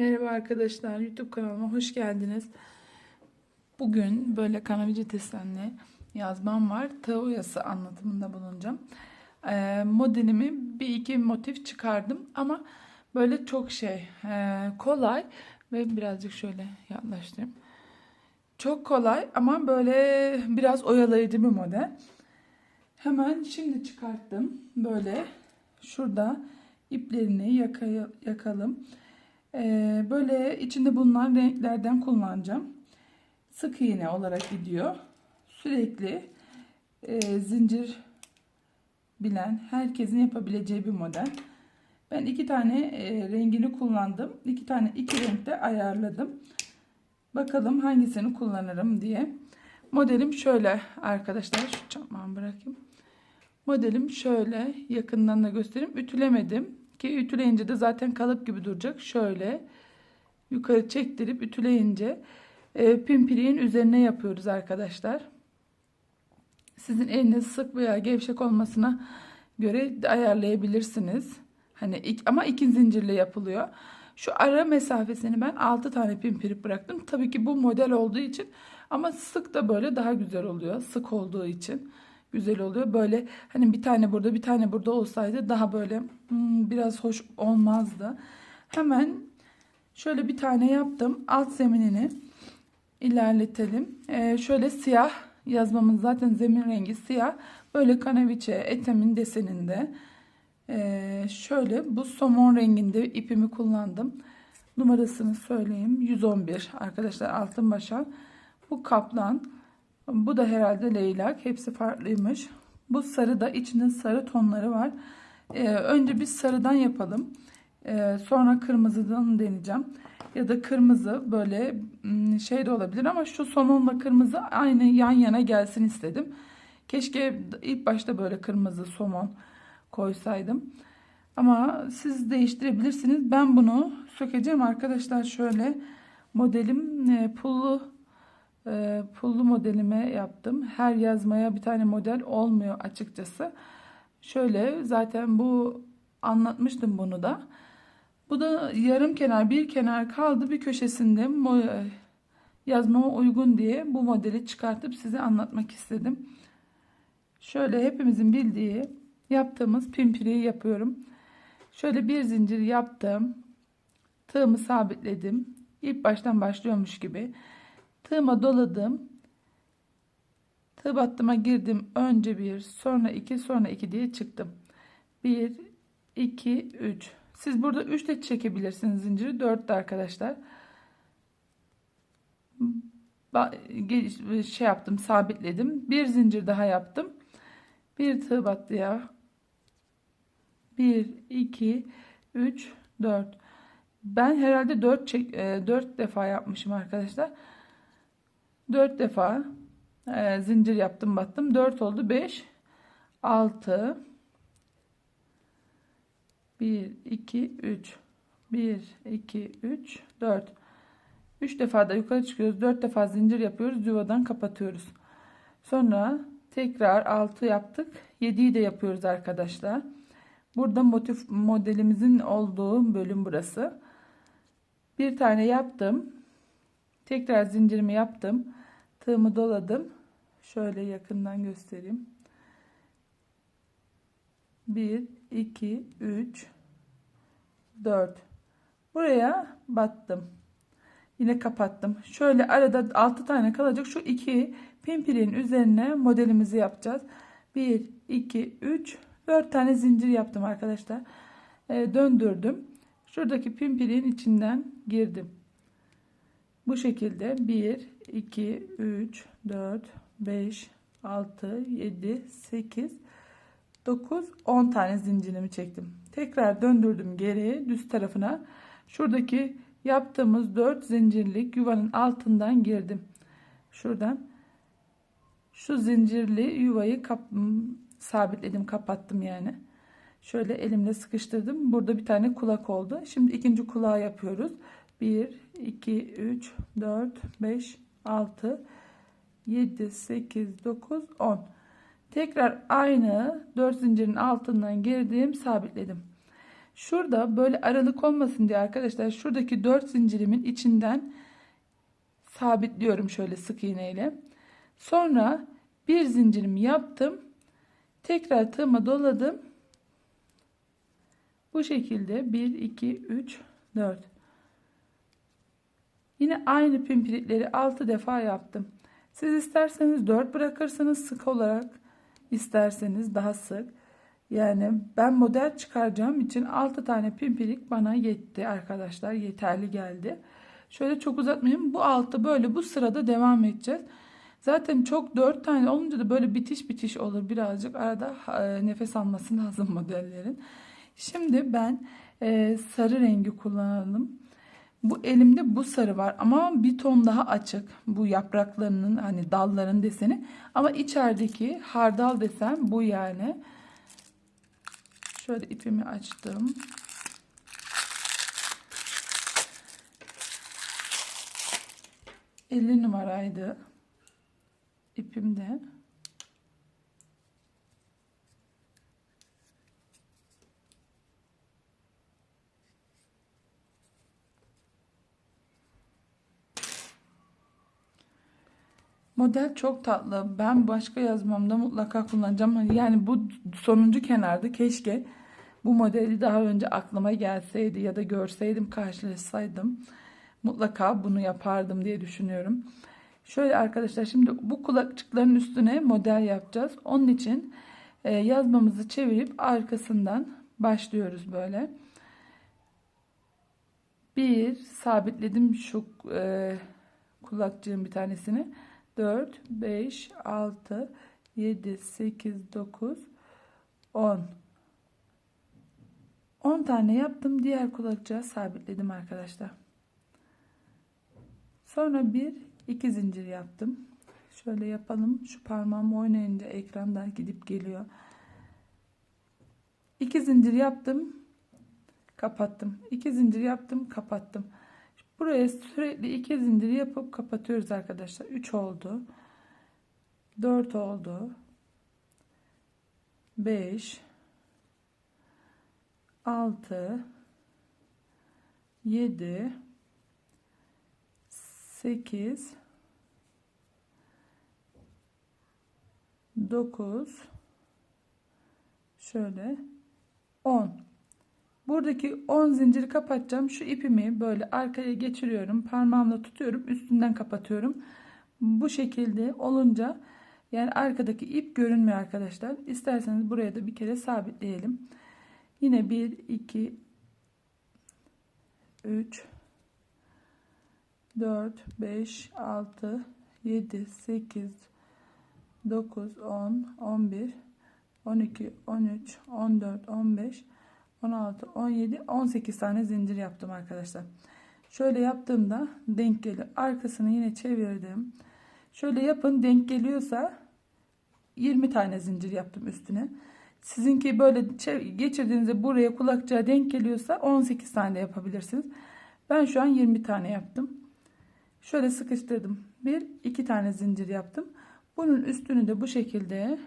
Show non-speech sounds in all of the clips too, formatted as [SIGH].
Merhaba arkadaşlar, YouTube kanalıma hoş geldiniz. Bugün böyle kanavici desenli yazmam var. Tığ oyası anlatımında bulunacağım. Ee, modelimi bir iki motif çıkardım ama böyle çok şey e, kolay ve birazcık şöyle yaklaştırayım. Çok kolay ama böyle biraz oyalayıcı bir model. Hemen şimdi çıkarttım. Böyle şurada iplerini yaka- yakalım. Ee, böyle içinde bulunan renklerden kullanacağım. Sık iğne olarak gidiyor. Sürekli e, zincir bilen herkesin yapabileceği bir model. Ben iki tane e, rengini kullandım. İki tane iki renkte ayarladım. Bakalım hangisini kullanırım diye. Modelim şöyle arkadaşlar. Şu çakmağımı bırakayım. Modelim şöyle yakından da göstereyim. Ütülemedim ki ütüleyince de zaten kalıp gibi duracak. Şöyle yukarı çektirip ütüleyince e, pimpiriğin üzerine yapıyoruz arkadaşlar. Sizin eliniz sık veya gevşek olmasına göre ayarlayabilirsiniz. Hani ilk, ama iki zincirle yapılıyor. Şu ara mesafesini ben 6 tane pimpirik bıraktım. Tabii ki bu model olduğu için ama sık da böyle daha güzel oluyor. Sık olduğu için güzel oluyor. Böyle hani bir tane burada bir tane burada olsaydı daha böyle hmm, biraz hoş olmazdı. Hemen şöyle bir tane yaptım. Alt zeminini ilerletelim. Ee, şöyle siyah yazmamın zaten zemin rengi siyah. Böyle kanaviçe etemin deseninde. Ee, şöyle bu somon renginde ipimi kullandım. Numarasını söyleyeyim. 111 arkadaşlar altın başa. Bu kaplan. Bu da herhalde leylak. Hepsi farklıymış. Bu sarı da içinde sarı tonları var. Ee, önce bir sarıdan yapalım. Ee, sonra kırmızıdan deneyeceğim. Ya da kırmızı böyle şey de olabilir ama şu somonla kırmızı aynı yan yana gelsin istedim. Keşke ilk başta böyle kırmızı somon koysaydım. Ama siz değiştirebilirsiniz. Ben bunu sökeceğim arkadaşlar. Şöyle modelim e, pullu e, pullu modelime yaptım. Her yazmaya bir tane model olmuyor açıkçası. Şöyle zaten bu anlatmıştım bunu da. Bu da yarım kenar bir kenar kaldı bir köşesinde yazmama uygun diye bu modeli çıkartıp size anlatmak istedim. Şöyle hepimizin bildiği yaptığımız pimpiriyi yapıyorum. Şöyle bir zincir yaptım. Tığımı sabitledim. İlk baştan başlıyormuş gibi. Tığıma doladım. Tığ battıma girdim. Önce bir, sonra iki, sonra iki diye çıktım. Bir, iki, üç. Siz burada üç de çekebilirsiniz zinciri. Dört de arkadaşlar. Şey yaptım, sabitledim. Bir zincir daha yaptım. Bir tığ battıya. Bir, iki, üç, dört. Ben herhalde dört, çek, e, dört defa yapmışım arkadaşlar. 4 defa e, zincir yaptım battım. 4 oldu. 5 6 1 2 3 1 2 3 4 3 defa da yukarı çıkıyoruz. 4 defa zincir yapıyoruz. Yuvadan kapatıyoruz. Sonra tekrar 6 yaptık. 7'yi de yapıyoruz arkadaşlar. Burada motif modelimizin olduğu bölüm burası. Bir tane yaptım tekrar zincirimi yaptım tığımı doladım. Şöyle yakından göstereyim. 1 2 3 4 Buraya battım. Yine kapattım. Şöyle arada 6 tane kalacak. Şu iki pimpirinin üzerine modelimizi yapacağız. 1 2 3 4 tane zincir yaptım arkadaşlar. E, döndürdüm. Şuradaki pimpirin içinden girdim. Bu şekilde 1, 2, 3, 4, 5, 6, 7, 8, 9, 10 tane zincirimi çektim. Tekrar döndürdüm geri düz tarafına. Şuradaki yaptığımız 4 zincirlik yuvanın altından girdim. Şuradan şu zincirli yuvayı kap sabitledim kapattım yani. Şöyle elimle sıkıştırdım. Burada bir tane kulak oldu. Şimdi ikinci kulağı yapıyoruz. 1, 2, 3, 4, 5, 6, 7, 8, 9, 10. Tekrar aynı 4 zincirin altından girdim, sabitledim. Şurada böyle aralık olmasın diye arkadaşlar şuradaki 4 zincirimin içinden sabitliyorum şöyle sık iğneyle. Sonra bir zincirimi yaptım. Tekrar tığıma doladım. Bu şekilde 1 2 3 4 Yine aynı pimpirikleri 6 defa yaptım. Siz isterseniz 4 bırakırsınız sık olarak isterseniz daha sık. Yani ben model çıkaracağım için 6 tane pimpirik bana yetti arkadaşlar. Yeterli geldi. Şöyle çok uzatmayayım. Bu altta böyle bu sırada devam edeceğiz. Zaten çok 4 tane olunca da böyle bitiş bitiş olur. Birazcık arada e, nefes alması [LAUGHS] lazım modellerin. Şimdi ben e, sarı rengi kullanalım. Bu elimde bu sarı var ama bir ton daha açık. Bu yapraklarının hani dalların deseni. Ama içerideki hardal desen bu yani. Şöyle ipimi açtım. Elli numaraydı. İpimde. Model çok tatlı. Ben başka yazmamda mutlaka kullanacağım. Hani Yani bu sonuncu kenarda keşke bu modeli daha önce aklıma gelseydi ya da görseydim karşılaşsaydım mutlaka bunu yapardım diye düşünüyorum. Şöyle arkadaşlar şimdi bu kulakçıkların üstüne model yapacağız. Onun için e, yazmamızı çevirip arkasından başlıyoruz böyle. Bir sabitledim şu e, kulakçığın bir tanesini. 4, 5, 6, 7, 8, 9, 10. 10 tane yaptım. Diğer kulakçığa sabitledim arkadaşlar. Sonra bir iki zincir yaptım. Şöyle yapalım. Şu parmağım oynayınca ekranda gidip geliyor. İki zincir yaptım. Kapattım. İki zincir yaptım. Kapattım. Buraya sürekli iki zincir yapıp kapatıyoruz arkadaşlar. 3 oldu. 4 oldu. 5 6 7 8 9 şöyle. 10 Buradaki 10 zinciri kapatacağım. Şu ipimi böyle arkaya geçiriyorum. Parmağımla tutuyorum. Üstünden kapatıyorum. Bu şekilde olunca yani arkadaki ip görünmüyor arkadaşlar. İsterseniz buraya da bir kere sabitleyelim. Yine 1, 2, 3, 4, 5, 6, 7, 8, 9, 10, 11, 12, 13, 14, 15, 16, 17, 18 tane zincir yaptım arkadaşlar. Şöyle yaptığımda denk geliyor. Arkasını yine çevirdim. Şöyle yapın denk geliyorsa 20 tane zincir yaptım üstüne. Sizinki böyle geçirdiğinizde buraya kulakçığa denk geliyorsa 18 tane yapabilirsiniz. Ben şu an 20 tane yaptım. Şöyle sıkıştırdım. Bir, iki tane zincir yaptım. Bunun üstünü de bu şekilde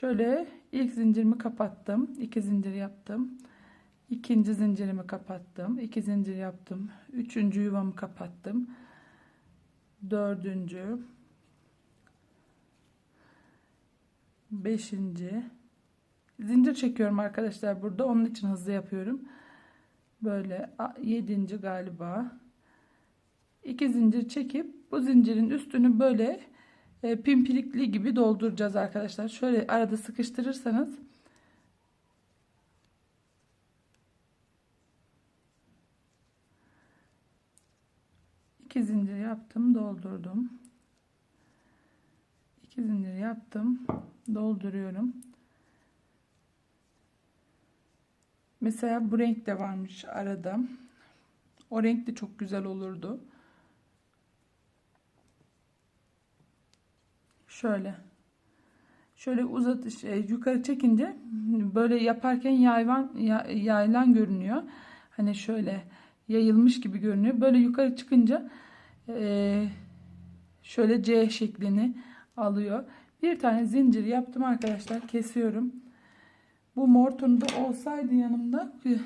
Şöyle ilk zincirimi kapattım. iki zincir yaptım. ikinci zincirimi kapattım. iki zincir yaptım. Üçüncü yuvamı kapattım. Dördüncü. Beşinci. Zincir çekiyorum arkadaşlar burada. Onun için hızlı yapıyorum. Böyle yedinci galiba. iki zincir çekip bu zincirin üstünü böyle e, pimpirikli gibi dolduracağız arkadaşlar. Şöyle arada sıkıştırırsanız iki zincir yaptım doldurdum. İki zincir yaptım dolduruyorum. Mesela bu renk de varmış arada. O renk de çok güzel olurdu. Şöyle. Şöyle uzat şey, yukarı çekince böyle yaparken yayvan yaylan görünüyor. Hani şöyle yayılmış gibi görünüyor. Böyle yukarı çıkınca e, şöyle C şeklini alıyor. Bir tane zincir yaptım arkadaşlar. Kesiyorum. Bu mor tonu da olsaydı yanımda eh,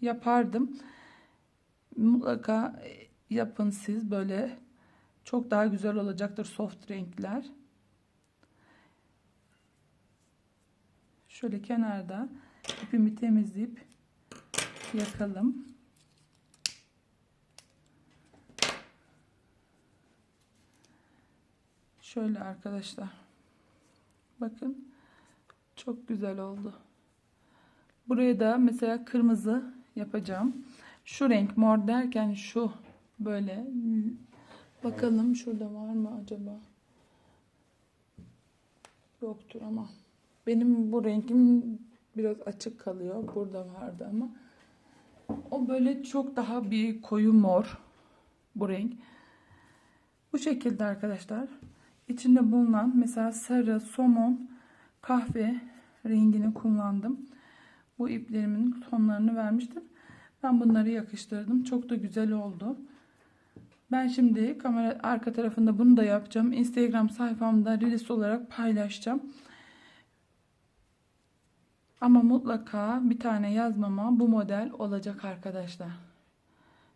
yapardım. Mutlaka eh, yapın siz böyle çok daha güzel olacaktır soft renkler. Şöyle kenarda ipimi temizleyip yakalım. Şöyle arkadaşlar. Bakın. Çok güzel oldu. Buraya da mesela kırmızı yapacağım. Şu renk mor derken şu böyle bakalım şurada var mı acaba? Yoktur ama benim bu rengim biraz açık kalıyor. Burada vardı ama o böyle çok daha bir koyu mor bu renk. Bu şekilde arkadaşlar. İçinde bulunan mesela sarı, somon, kahve rengini kullandım. Bu iplerimin tonlarını vermiştim. Ben bunları yakıştırdım. Çok da güzel oldu. Ben şimdi kamera arka tarafında bunu da yapacağım. Instagram sayfamda Reels olarak paylaşacağım. Ama mutlaka bir tane yazmama bu model olacak arkadaşlar.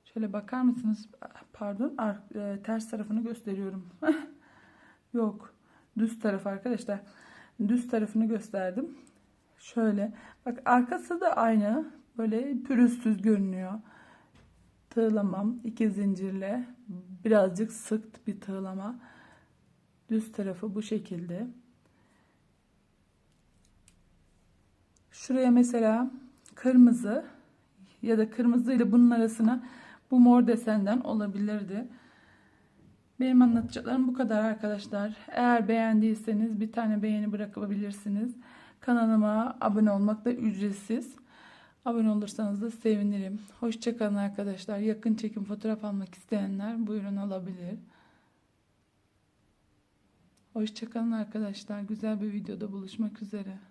Şöyle bakar mısınız? Pardon, ar- e, ters tarafını gösteriyorum. [LAUGHS] Yok, düz taraf arkadaşlar. Düz tarafını gösterdim. Şöyle. Bak arkası da aynı. Böyle pürüzsüz görünüyor. Tığlamam iki zincirle birazcık sık bir tığlama. Düz tarafı bu şekilde. Şuraya mesela kırmızı ya da kırmızı ile bunun arasına bu mor desenden olabilirdi. Benim anlatacaklarım bu kadar arkadaşlar. Eğer beğendiyseniz bir tane beğeni bırakabilirsiniz. Kanalıma abone olmak da ücretsiz. Abone olursanız da sevinirim. Hoşçakalın arkadaşlar. Yakın çekim fotoğraf almak isteyenler buyurun alabilir. Hoşçakalın arkadaşlar. Güzel bir videoda buluşmak üzere.